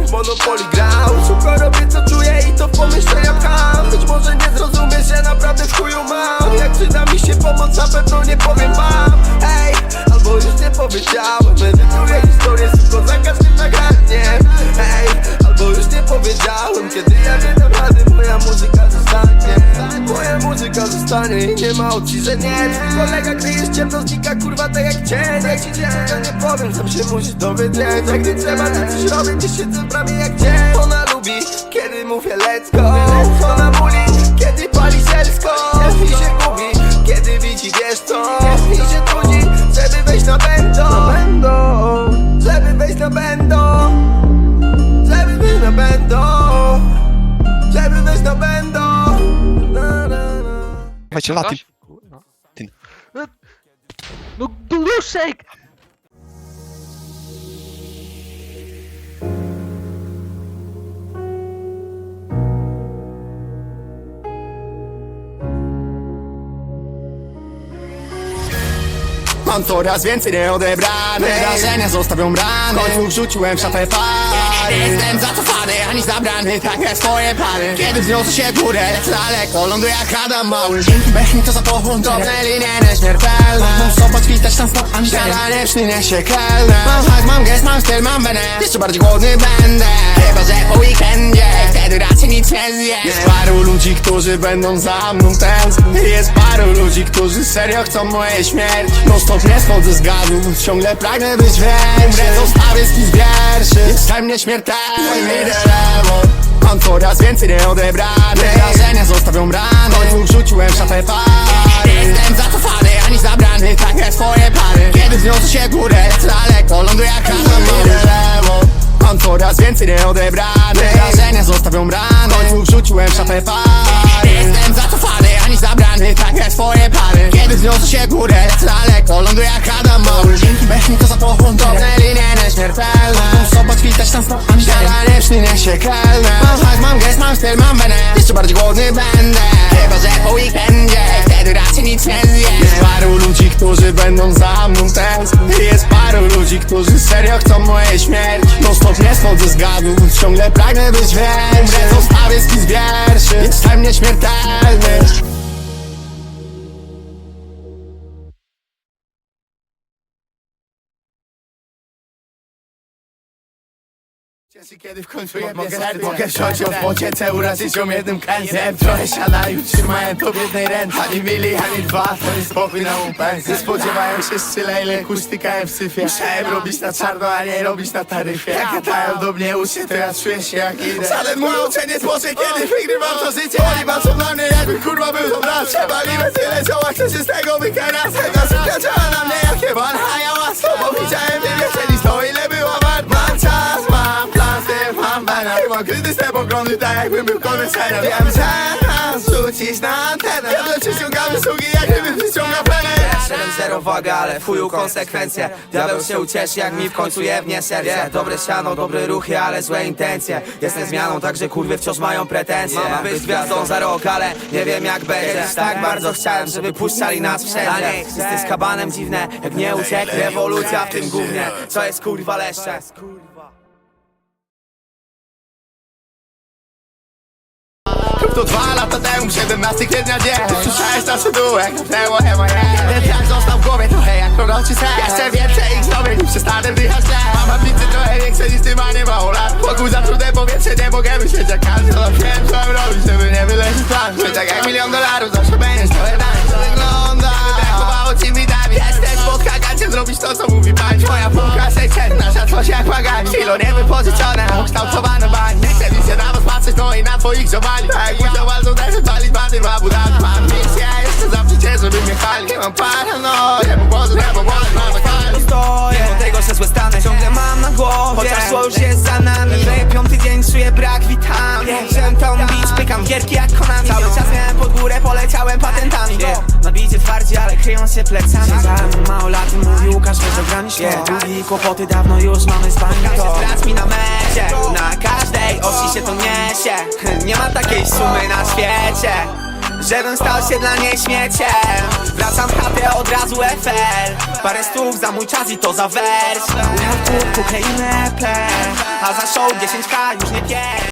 w Monopoly grał. Szybko robię co czuję i to w pomieszczenia pcham Być może nie zrozumiesz, że naprawdę w chuju mam. Jak przyda mi się pomoc, na pewno nie powiem wam. Ej, albo już nie powiedziałem. Medytuję historię, szybko za powiedziałem Kiedy ja nie dam rady, moja muzyka zostanie. Moja muzyka zostanie i nie ma opcji, że nie. Kolega kryje ciemno, znika kurwa tak jak cień. Jak ci nie to nie powiem, sam się musisz dowiedzieć. Jak gdy trzeba na coś robić, gdzieś siedzę w bramie jak dzień. Ona lubi, kiedy mówię let's go. Ona muli, kiedy pali selsko Laty. Coś? Kurwa. Ty. No Gluszek! Mam coraz więcej nieodebrane. Wrażenia zostawią rany W końcu wrzuciłem w szafę pary Jestem zacofany, ani zabrany. Tak jak swoje plany Kiedy wzniosę się górę Lecę daleko, ląduję jak Adam Mały. Dzięki Bechni to za połączenie Drobne linie nieśmiertelne Mam tam stop antenie Śniadanie przynie się kelner. Mam hajs, mam gest, mam styl, mam wenę. Jeszcze bardziej głodny będę. Chyba, że po weekendzie. Wtedy raczej nic nie zjem. Jest paru ludzi, którzy będą za mną tęsknić. Jest paru ludzi, którzy serio chcą mojej śmierci No stop nie schodzę z gazu Ciągle pragnę być większy. Zostawię spis wierszy. Jestem nieśmiertelny. Idę lewo Mam coraz więcej nieodebrane Wrażenia zostawią rany. W końcu wrzuciłem w szafę pary więcej nieodebrane Wrażenia zostawią rany. W końcu wrzuciłem szafę pary. Jestem zacofany, ani zabrany. Tak jak swoje pary Kiedy wzniosę się górę Lecę daleko, ląduję jak Adam Mały. Dzięki Bechni to za Drobne linie nieśmiertelne. Sobą kwitać tam stop Śniadanie przynie się kelner Mam hajs, mam gest, mam styl, mam wenę. Jeszcze bardziej głodny będę ludzi, którzy serio chcą mojej śmierci No stop nie schodzę z gadu Ciągle pragnę być większy Zostawię spis wierszy Jestem nieśmiertelny Kiedy w końcu je mogę, mogę wziąć od pociece urazy się jednym kręciem Trochę siadają, trzymają to w jednej ręce. Ani mili, ani dwa, to jest spokój na upęcie Nie spodziewają się szczyle, ile kurz stykają w syfie. Musiałem robić na czarno, a nie robić na taryfie. Jak gadają do mnie uszy, to ja czuję się jak idę Żaden mój uczeń złoży, kiedy wygrywam to życie. Oni patrzą na mnie, jakby kurwa był to brat. Trzeba mi tyle czoła, chcę się z tego sypia działa na mnie, jakie van, a ja łatwo Bo widziałem mam benę Chyba krytyczne poglądy, tak jakbym był koneserem Wiem, że nas rzucić na antenę. Ja to przyciągamy sługi, jak gdybym przyciągał penę. 7-0 waga, ale w chuju konsekwencje. Diabeł się ucieszy, jak mi w końcu jebnie serce. Dobre siano, dobre ruchy, ale złe intencje. Jestem zmianą, także kurwy wciąż mają pretensje. Mam być gwiazdą za rok, ale nie wiem jak będzie. Tak bardzo chciałem, żeby puszczali nas wszędzie. Jesteś kabanem dziwne, jak nie uciekł Rewolucja w tym gównie, co jest kurwa leszcze To dwa lata temu, 17 kwietnia dzień. Słyszałeś nasze duet, kapnęło hema Ten track został w głowie trochę jak proroczy sen Jeszcze więcej ich sobie, nim przestanę wdychać tle Mam ambicje trochę większe niż ty ma nie mało lat Wokół za trudne powietrze, nie mogę myśleć jak każdy No wiem co mam robić, żeby nie wylecieć planu Czy tak jak milion dolarów, zawsze będziesz trochę tańszy. Wygląda, brakowało ci widami Jesteś pod kagacie, zrobić to co mówi pani. Twoja półka 600, nasza coś jak bagani Kilo niewypożyczone, ukształtowane i na twoich ziomali Tak jak musiał bardzo też palić baty w Abu Dhabi Mam misję, jeszcze zawsze cię, żeby mnie chwalić. Nie mam paranoję, bo Boże, nie, bo Boże, mam chwalić stoję Że złe stany ciągle mam na głowie. Chociaż zło już jest za nami. Leję piąty dzień, czuję brak witamin Wziąłem tą beach, pykam gierki jak Konami. Cały czas miałem pod górę, poleciałem patentami. Yeah. Na bicie twardzi, ale kryją się plecami. Za mało lat mówi Łukasz, wiesz ograniczmy yeah. Długi kłopoty dawno już mamy z bani to mi na mecie Na każdej osi się to niesie. Nie ma takiej sumy na świecie Żebym stał się dla niej śmieciem. Wracam w chatę od razu FL Parę stów za mój czas i to za wers. Ja w kubku kleinę ple A za show 10k już nie pier